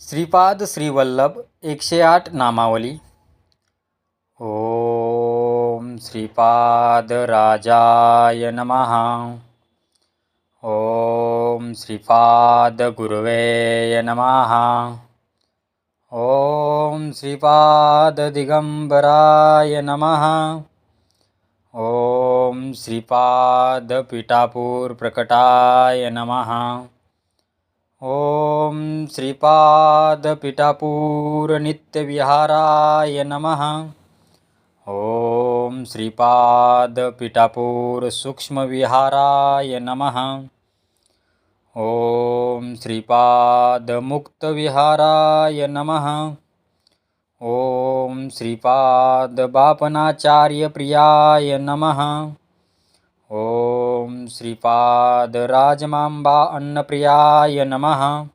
श्रीपाद श्रीवल्लभ एकशे आठ नामावली. ओम श्रीपाद राजाय नमहा ओम श्रीपाद गुरुवे नमहा ओम श्रीपाद दिगंबराय नमहा ओम श्रीपाद पिठापूर प्रकटाय नमहा ॐ श्रीपादपिठापूरनित्यविहाराय नमः। ॐ श्रीपादपिठापूरसूक्ष्मविहाराय नमः। ॐ श्रीपादमुक्तविहाराय नमः। ॐ श्रीपादबापनाचार्यप्रियाय नमः। ॐ श्रीपादराजमाम्बा अन्नप्रियाय नमः।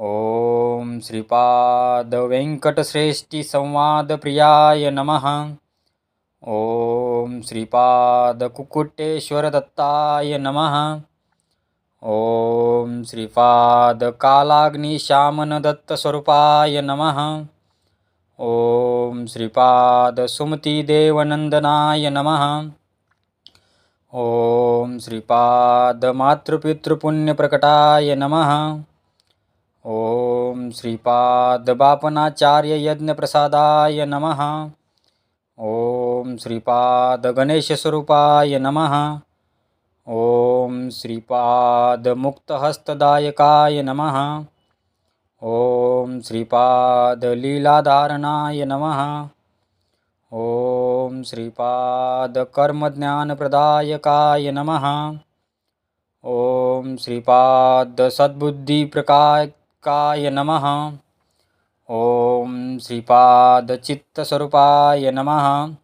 ॐ श्रीपादवेङ्कटश्रेष्ठिसंवादप्रियाय नमः। ॐ श्रीपादकुक्कुटेश्वरदत्ताय नमः। ॐ श्रीपादकालाग्निशामनदत्तस्वरूपाय नमः। ॐ श्रीपादसुमतिदेवनन्दनाय नमः ॐ श्रीपादमातृपितृपुण्यप्रकटाय नमः। ॐ श्रीपादबापनाचार्ययज्ञप्रसादाय नमः। ॐ श्रीपादगणेशस्वरूपाय नमः। ॐ श्रीपादमुक्तहस्तदायकाय नमः। ॐ श्रीपादलीलाधारणाय नमः। श्रीपादकर्मज्ञानप्रदायकाय नमः। ॐ श्रीपादसद्बुद्धिप्रकायकाय नमः। ॐ श्रीपादचित्तस्वरूपाय नमः।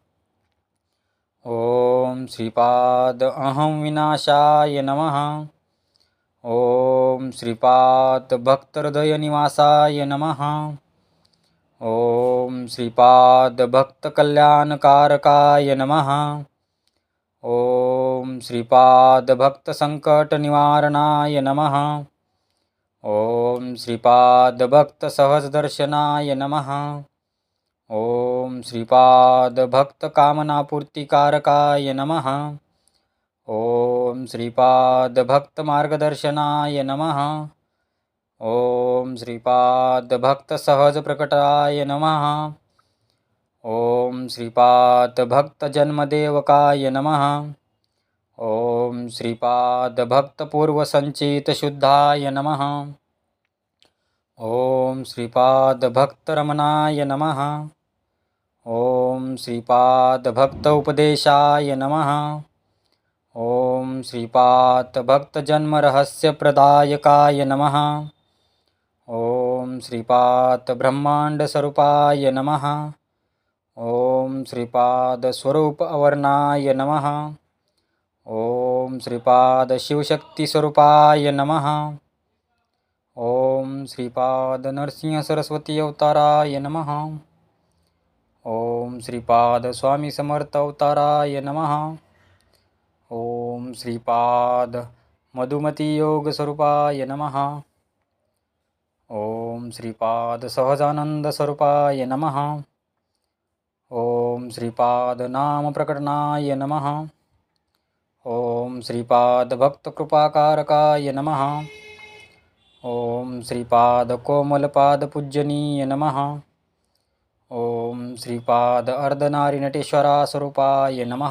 ॐ श्रीपाद अहं विनाशाय नमः। ॐ श्रीपादभक्तहृदयनिवासाय नमः। ॐ श्रीपादभक्तकल्याणकारकाय नमः। ॐ श्रीपादभक्तसङ्कटनिवारणाय नमः। ॐ श्रीपादभक्तसहजदर्शनाय नमः। ॐ श्रीपादभक्तकामनापूर्तिकारकाय नमः। ॐ श्रीपादभक्तमार्गदर्शनाय नमः। ॐ श्रीपादभक्तसहजप्रकटाय नमः। ॐ श्रीपादभक्तजन्मदेवकाय नमः। ॐ श्रीपादभक्तपूर्वसञ्चितशुद्धाय नमः। ॐ नमः। ॐ श्रीपादभक्त उपदेशाय नमः। ॐ श्रीपादभक्तजन्मरहस्यप्रदायकाय नमः। ओम श्रीपाद ब्रह्मांड स्वरूपाय नम। ओम श्रीपाद स्वरूप अवर्णाय नमः। ओम श्रीपाद शिवशक्ती स्वरूपाय नम। ओम श्रीपाद नरसिंह सरस्वती अवताराय नमः। ओम श्रीपाद स्वामी समर्थ अवताराय नमः। ओम श्रीपाद मधुमती योग स्वरूपाय नमः। ओम श्रीपाद सहजानंद स्वरूपाय नम। ओम श्रीपाद नाम प्रकटनाय नम। ओम श्रीपाद भक्तकृपाकारकाय नम। ओम श्रीपाद कोमलपाद पूजनीय नम। ओम श्रीपाद अर्धनारीनटेश्वरा स्वरूपाय नम।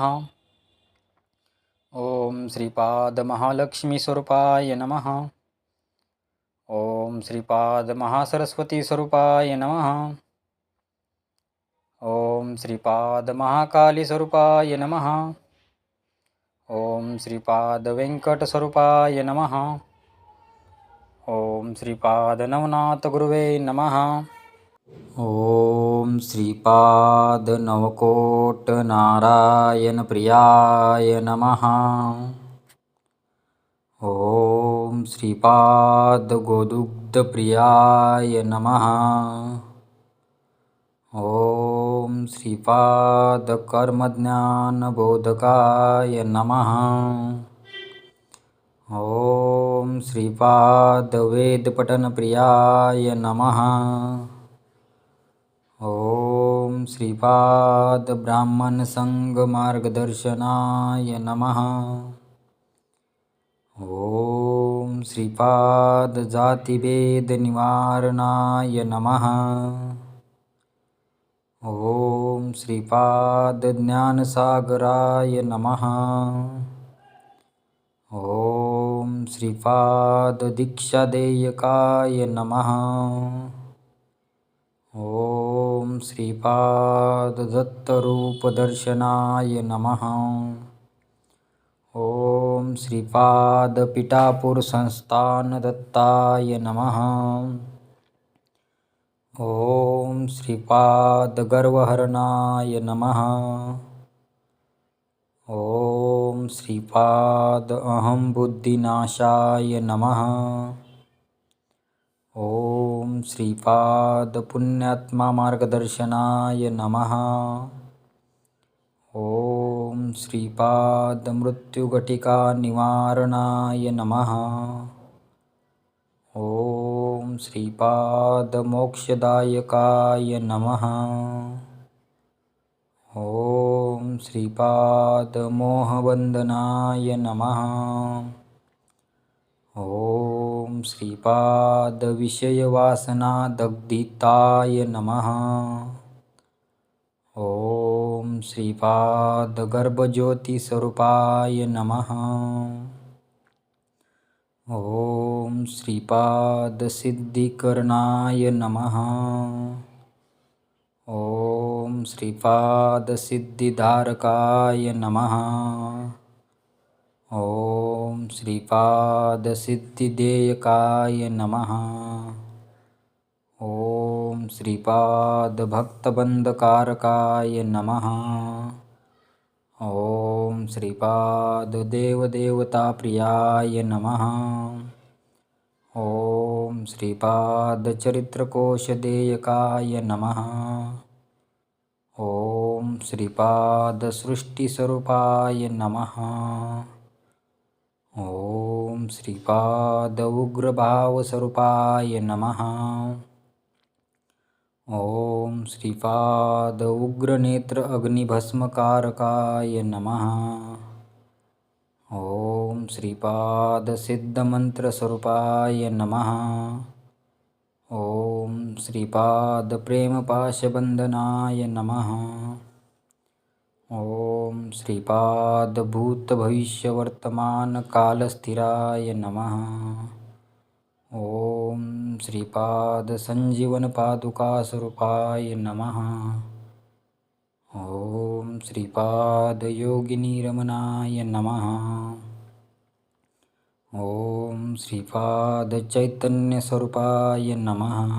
ओम श्रीपाद महालक्ष्मी स्वरूपाय नमः। ओम श्रीपाद महासरस्वती स्वरूपाय नम। ओम श्रीपाद महाकाली स्वरूपाय नम। ओम श्रीपाद व्यंकट स्वरूपाय नम। ओम श्रीपाद नवनाथ गुरुवे नम। ओम श्रीपाद नवकोट नारायण प्रियाय नम। ओम श्रीपादगोदुग्धप्रियाय नमः। ॐ श्रीपादकर्मज्ञानबोधकाय नमः। ॐ श्रीपादवेदपठनप्रियाय नमः। ॐ श्रीपादब्राह्मणसङ्गमार्गदर्शनाय नमः। ॐ श्रीपादजातिभेदनिवारणाय नमः। ॐ श्रीपादज्ञानसागराय नमः। ॐ श्रीपाददीक्षादेयकाय नमः। ॐ श्रीपाददत्तरूपदर्शनाय नमः ॐ श्रीपादपिठापुरसंस्थानदत्ताय नमः। ॐ श्रीपादगर्वहरणाय नमः। ॐ श्रीपाद अहं बुद्धिनाशाय नमः। ॐ श्रीपादपुण्यात्मामार्गदर्शनाय नमः। ॐ श्रीपादमृत्युघटिकानिवारणाय नमः। ॐ श्रीपादमोक्षदायकाय नमः। ॐ श्रीपादमोहबन्धनाय नमः। ॐ श्रीपादविषयवासनादग्धिताय नमः। ॐ श्रीपादगर्भज्योतिस्वरूपाय नमः। ॐ श्रीपादसिद्धिकरणाय नमः। ॐ श्रीपादसिद्धिधारकाय नमः। ॐ श्रीपादसिद्धिदेयकाय नमः। ॐ श्रीपादभक्तबन्धकारकाय नमः। ॐ श्रीपाददेवदेवताप्रियाय नमः। ॐ श्रीपादचरित्रकोशदेयकाय नमः। ॐ श्रीपादसृष्टिस्वरूपाय नमः। ॐ श्रीपाद उग्रभावस्वरूपाय नमः ॐ श्रीपाद उग्रनेत्र अग्निभस्मकारकाय नमः। ॐ श्रीपादसिद्धमन्त्रस्वरूपाय नमः। ॐ श्रीपादप्रेमपाशबन्धनाय नमः। ॐ श्रीपादभूतभविष्यवर्तमानकालस्थिराय नमः ॐ श्रीपादसञ्जीवनपादुकास्वरूपाय नमः। ॐ श्रीपादयोगिनीरमणाय नमः। ॐ श्रीपादचैतन्यस्वरूपाय नमः।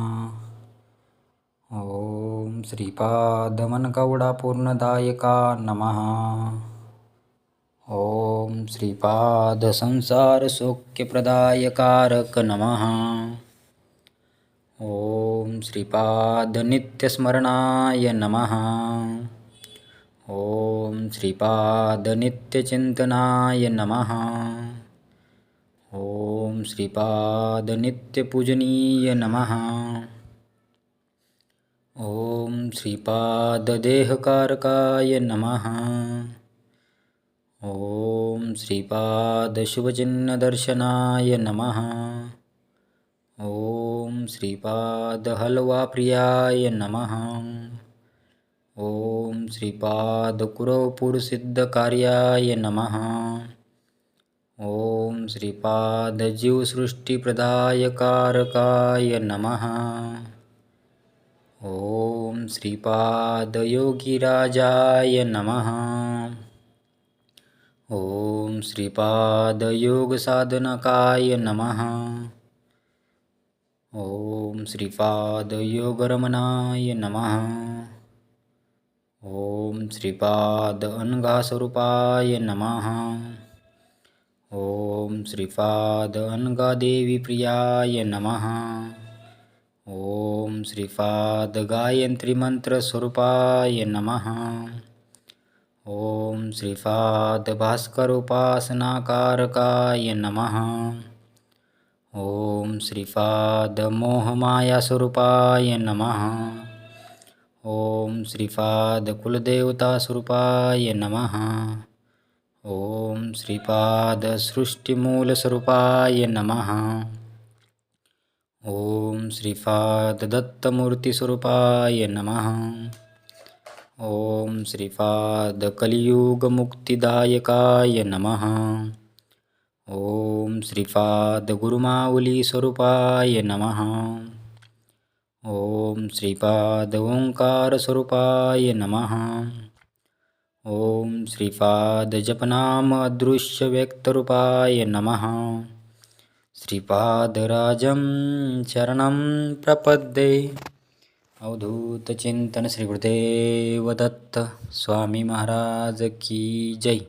ॐ श्रीपादमनकौडापूर्णदायका नमः ॐ श्रीपादसंसारसौख्यप्रदायकारक नमः ॐ श्रीपादनित्यस्मरणाय नमः। ॐ श्रीपादनित्यचिन्तनाय नमः। ॐ श्रीपादनित्यपूजनीय नमः। ॐ श्रीपाददेहकारकाय नमः। ॐ श्रीपादशुभचिह्नदर्शनाय नमः। ॐ श्रीपादहल्वाप्रियाय नमः। ॐ श्रीपादकुरवपुरसिद्धकार्याय नमः। ॐ श्रीपादजीवसृष्टिप्रदायकारकाय नमः। ॐ श्रीपादयोगिराजाय नमः ॐ श्रीपादयोगसाधनकाय नमः। ॐ श्रीपादयोगरमणाय नमः। ॐ श्रीपाद अनघास्वरूपाय नमः। ॐ श्रीपाद अनघादेवीप्रियाय नमः। ॐ श्रीपादगायत्रीमन्त्रस्वरूपाय नमः ॐ श्रीपादभास्करोपासनाकारकाय नमः। ॐ श्रीपादमोहमायास्वरूपाय नमः। ॐ श्रीपादकुलदेवतास्वरूपाय नमः। ॐ श्रीपादसृष्टिमूलस्वरूपाय नमः। ॐ श्रीपाददत्तमूर्तिस्वरूपाय नमः ॐ श्रीपादकलियुगमुक्तिदायकाय नमः। ॐ श्रीपादगुरुमावलीस्वरूपाय नमः। ॐ श्रीपाद ओङ्कारस्वरूपाय नमः। ॐ श्रीपादजपनाम अदृश्यव्यक्तरूपाय नमः। श्रीपादराजं शरणं प्रपद्ये अवधूतचिंतन श्री गुरुदेव दत्त स्वामी महाराज की जय।